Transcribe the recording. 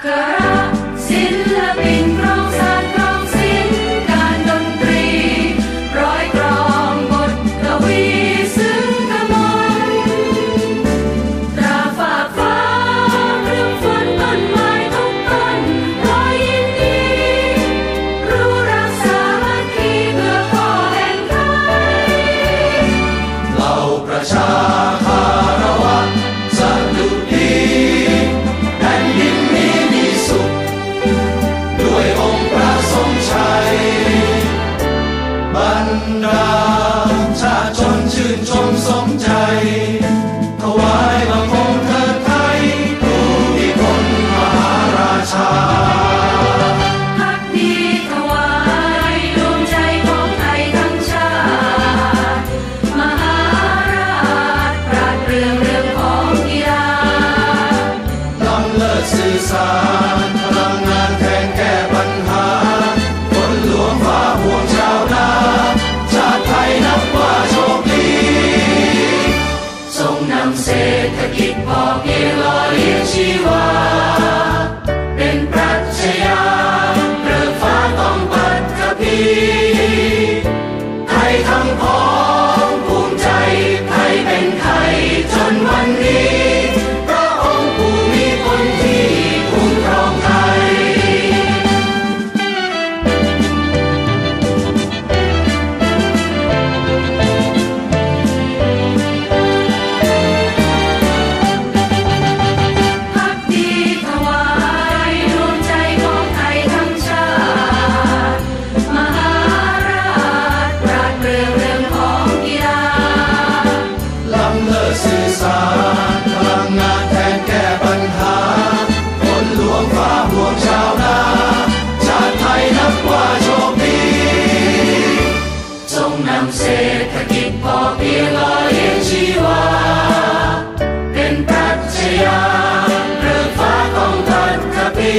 Come. walking. ศรษฐกิจพอเพียงรอเลี้ยงชีวา เป็นปรัชญาเรื่องฟ้าของพันธปี